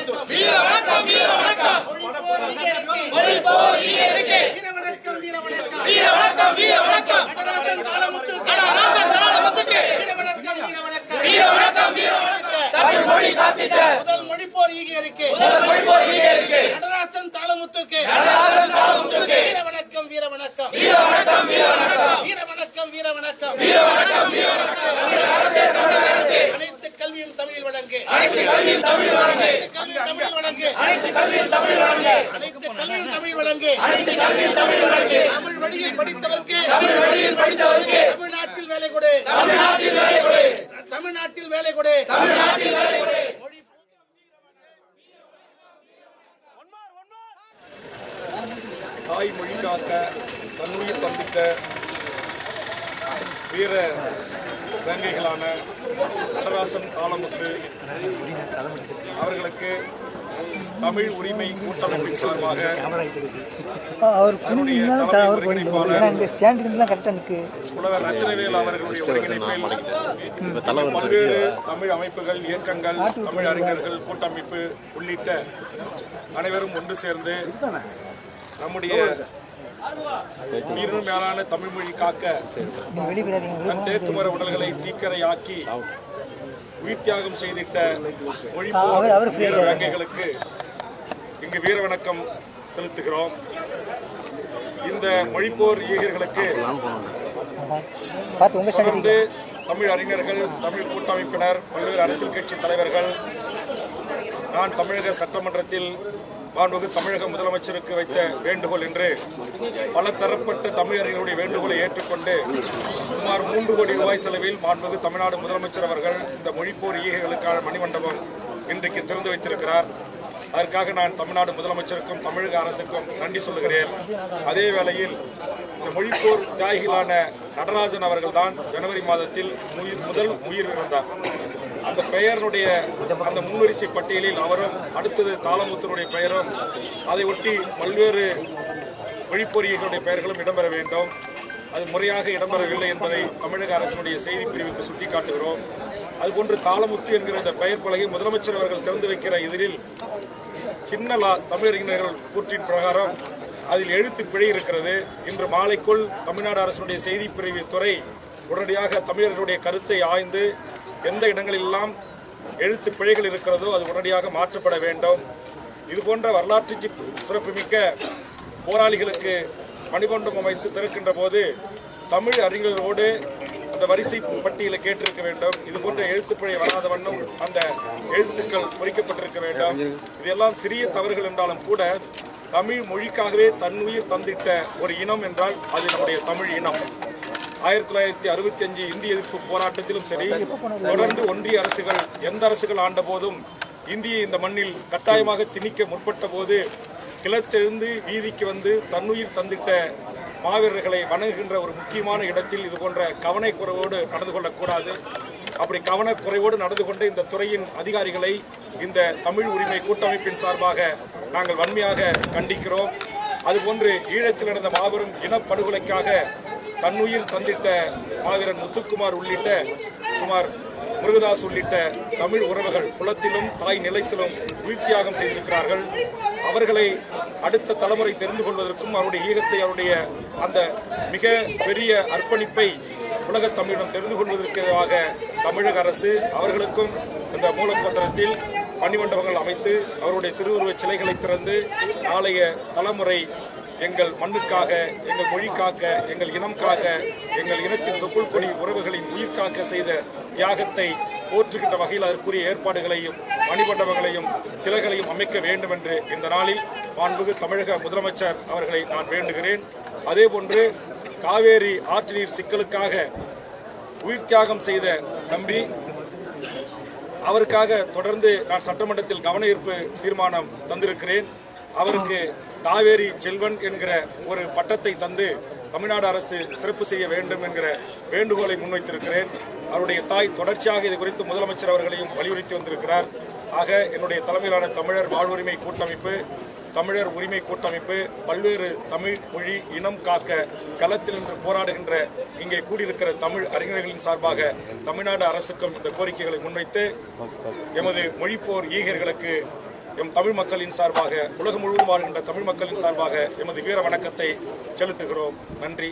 வீர வணக்கம் வீர வணக்கம் மொழிப்போர் இங்கே இருக்கு வீர வணக்கம் வீர வணக்கம் நடராசன் தாளமுத்துக்கு வீர வணக்கம் வீர வணக்கம் தமிழ் மொழி காத்திட்ட. முதல் மொழி போர் இங்கே இருக்கு. முதல் மொழி போர் இங்கே இருக்கு நடராசன் தாளமுத்துக்கு. நடராசன் தாளமுத்துக்கு வீர வணக்கம் வீர வணக்கம் வீர வணக்கம் வீர வணக்கம் வீர வணக்கம் வீர வணக்கம் வீர வணக்கம் வீர வணக்கம் தமிழ் அரசே தமிழ் அரசே. அனைத்து கல்வியும் தமிழில் வழங்கு. அனைத்து கல்வியும் தமிழில் வழங்கு. தமிழில் வழங்கு. அனைத்து கல்வியும் தமிழ் வழங்கு. அனைத்து கல்வியும் தமிழில் வழங்கு. அனைத்து கல்வியும் தமிழ் வழங்கு. தமிழ் வழியில் படித்தவர்க்கு. தமிழ் வழியில் படித்தவருக்கு. தமிழ்நாட்டில் வேலை கொடு. தமிழ்நாட்டில் வேலை கொடு. தமிழ்நாட்டில் வேலை கொடு. தமிழ்நாட்டில் வேலை கொடு. மொழி தாய்மொழி காக்க தன்னுயிர் தந்திட்ட வீர வேங்கைகளான நடராசன் தாளமுத்து அவர்களுக்கு தமிழ் உரிமை கூட்டமைப்பின் சார்பாக அவர் அதனுடைய குனிஞ்சிங்கன்னா தலைமை அவர் பண்ணிடுவார் ஏன்னா ஒருங்கிணைப்பாளர் இங்கே ஸ்டாண்டுக்குலாம் கரெக்டாக நிற்கு புலவர் ரத்னவேல் அவர்களுடைய ஒருங்கிணைப்பில் பல்வேறு தமிழ் அமைப்புகள் இயக்கங்கள் தமிழ் அறிஞர்கள் கூட்டமைப்பு உள்ளிட்ட அனைவரும் ஒன்று சேர்ந்து நம்முடைய உயிரினும் மேலான தமிழ் மொழி காக்க தன் தேக்குமர உடல்களை தீக்கரையாக்கி உயிர் தியாகம் செய்திட்ட அவர்- மொழிப்போர் இங்கு வீர வணக்கம் செலுத்துகிறோம். இந்த மொழிப்போர் ஈகர்களுக்கு தொடர்ந்து தமிழ் அறிஞர்கள் தமிழ் கூட்டமைப்பினர் பல்வேறு அரசியல் கட்சி தலைவர்கள் நான் தமிழக சட்டமன்றத்தில் மாண்புமிகு தமிழக முதலமைச்சருக்கு வைத்த வேண்டுகோள் என்று பல தரப்பட்ட தமிழறிஞர்களுடைய வேண்டுகோளை ஏற்றுக்கொண்டு சுமார் மூன்று கோடி ரூபாய் செலவில் மாண்புமிகு தமிழ்நாடு முதலமைச்சர் அவர்கள் இந்த மொழிப்போர் ஈகைகளுக்கான மணிமண்டபம் இன்றைக்கு திறந்து வைத்திருக்கிறார். அதற்காக நான் தமிழ்நாடு முதலமைச்சருக்கும் தமிழக அரசுக்கும் நன்றி சொல்லுகிறேன். அதே வேளையில் இந்த மொழிப்போர் தியாகிகளான நடராஜன் அவர்கள்தான் ஜனவரி மாதத்தில் உயிர் முதல் உயிர் இழந்தார் அந்த பெயருடைய அந்த முன்வரிசை பட்டியலில் அவரும் அடுத்தது தாளமுத்தருடைய பெயரும் அதை ஒட்டி பல்வேறு மொழிப்பொறியர்களுடைய பெயர்களும் இடம்பெற வேண்டும். அது முறையாக இடம்பெறவில்லை என்பதை தமிழக அரசினுடைய செய்தி பிரிவுக்கு சுட்டிக்காட்டுகிறோம். அதுபோன்று தாளமுத்து என்கிற இந்த பெயர் பலகை முதலமைச்சர் அவர்கள் திறந்து வைக்கிற எதிரில் சின்ன லா தமிழறிஞர்கள் கூற்றின் பிரகாரம் அதில் எழுத்து பிழை இருக்கிறது. இன்று மாலைக்குள் தமிழ்நாடு அரசுடைய செய்தி பிரிவு துறை உடனடியாக தமிழர்களுடைய கருத்தை ஆய்ந்து எந்த இடங்களிலெல்லாம் எழுத்து பிழைகள் இருக்கிறதோ அது உடனடியாக மாற்றப்பட வேண்டும். இது போன்ற வரலாற்று சிறப்புமிக்க போராளிகளுக்கு மணிமண்டபம் அமைத்து திறக்கின்ற போது தமிழ் அறிஞர்களோடு அந்த வரிசை பட்டியலை கேட்டிருக்க வேண்டும். இது போன்ற எழுத்துப்பிழை வராத வண்ணம் அந்த எழுத்துக்கள் பொறிக்கப்பட்டிருக்க வேண்டும். இதெல்லாம் சிறிய தவறுகள் என்றாலும் கூட தமிழ் மொழிக்காகவே தன்னுயிர் தந்திட்ட ஒரு இனம் என்றால் அது நம்முடைய தமிழ் இனம். ஆயிரத்தி தொள்ளாயிரத்தி அறுபத்தி அஞ்சு இந்திய எதிர்ப்பு போராட்டத்திலும் சரி தொடர்ந்து ஒன்றிய அரசுகள் எந்த அரசுகள் ஆண்ட போதும் இந்தியை இந்த மண்ணில் கட்டாயமாக திணிக்க முற்பட்ட போது கிளத்தெழுந்து வீதிக்கு வந்து தன்னுயிர் தந்திட்ட மாவீரர்களை வணங்குகின்ற ஒரு முக்கியமான இடத்தில் இது போன்ற கவனக்குறைவோடு நடந்து கொள்ளக்கூடாது. அப்படி கவனக்குறைவோடு நடந்து கொண்டு இந்த துறையின் அதிகாரிகளை இந்த தமிழ் உரிமை கூட்டமைப்பின் சார்பாக நாங்கள் வன்மையாக கண்டிக்கிறோம். அதுபோன்று ஈழத்தில் நடந்த மாபெரும் இனப்படுகொலைக்காக தன்னுயிர் தந்திட்ட மாவீரன் முத்துக்குமார் உள்ளிட்ட சுமார் முருகதாஸ் உள்ளிட்ட தமிழ் உறவுகள் குலத்திலும் தாய் நிலத்திலும் உயிர் தியாகம் செய்திருக்கிறார்கள். அவர்களை அடுத்த தலைமுறை தெரிந்து கொள்வதற்கும் அவருடைய ஈகத்தை அவருடைய அந்த மிக பெரிய அர்ப்பணிப்பை உலகத் தமிழிடம் தெரிந்து கொள்வதற்காக தமிழக அரசு அவர்களுக்கும் இந்த மூலப்பத்திரத்தில் மணிமண்டபங்கள் அமைத்து அவருடைய திருவுருவச் சிலைகளை திறந்து நாளைய தலைமுறை எங்கள் மண்ணுக்காக எங்கள் மொழிக்காக எங்கள் இனம்காக எங்கள் இனத்தின் தொப்புள் கொடி உறவுகளின் உயிர்காக்க செய்த தியாகத்தை போற்றுகின்ற வகையில் அதற்குரிய ஏற்பாடுகளையும் மணிமண்டபங்களையும் சிலைகளையும் அமைக்க வேண்டும் என்று இந்த நாளில் மாண்புமிகு தமிழக முதலமைச்சர் அவர்களை நான் வேண்டுகிறேன். அதே போன்று காவேரி ஆற்று நீர் சிக்கலுக்காக உயிர் தியாகம் செய்த தம்பி அவருக்காக தொடர்ந்து நான் சட்டமன்றத்தில் கவன ஈர்ப்பு தீர்மானம் தந்திருக்கிறேன். அவருக்கு காவேரி செல்வன் என்கிற ஒரு பட்டத்தை தந்து தமிழ்நாடு அரசு சிறப்பு செய்ய வேண்டும் என்கிற வேண்டுகோளை முன்வைத்திருக்கிறேன். அவருடைய தாய் தொடர்ச்சியாக இது குறித்து முதலமைச்சர் அவர்களையும் வலியுறுத்தி வந்திருக்கிறார். ஆக என்னுடைய தலைமையிலான தமிழர் வாழ்வுரிமை கூட்டமைப்பு தமிழர் உரிமை கூட்டமைப்பு பல்வேறு தமிழ் மொழி இனம் காக்க களத்தில் நின்று போராடுகின்ற இங்கே கூடியிருக்கிற தமிழ் அறிஞர்களின் சார்பாக தமிழ்நாடு அரசுக்கும் இந்த கோரிக்கைகளை முன்வைத்து எமது மொழிப்போர் ஈகர்களுக்கு எம் தமிழ் மக்களின் சார்பாக உலகம் முழுவதும் வாழ்கின்ற தமிழ் மக்களின் சார்பாக எமது வீர வணக்கத்தை செலுத்துகிறோம். நன்றி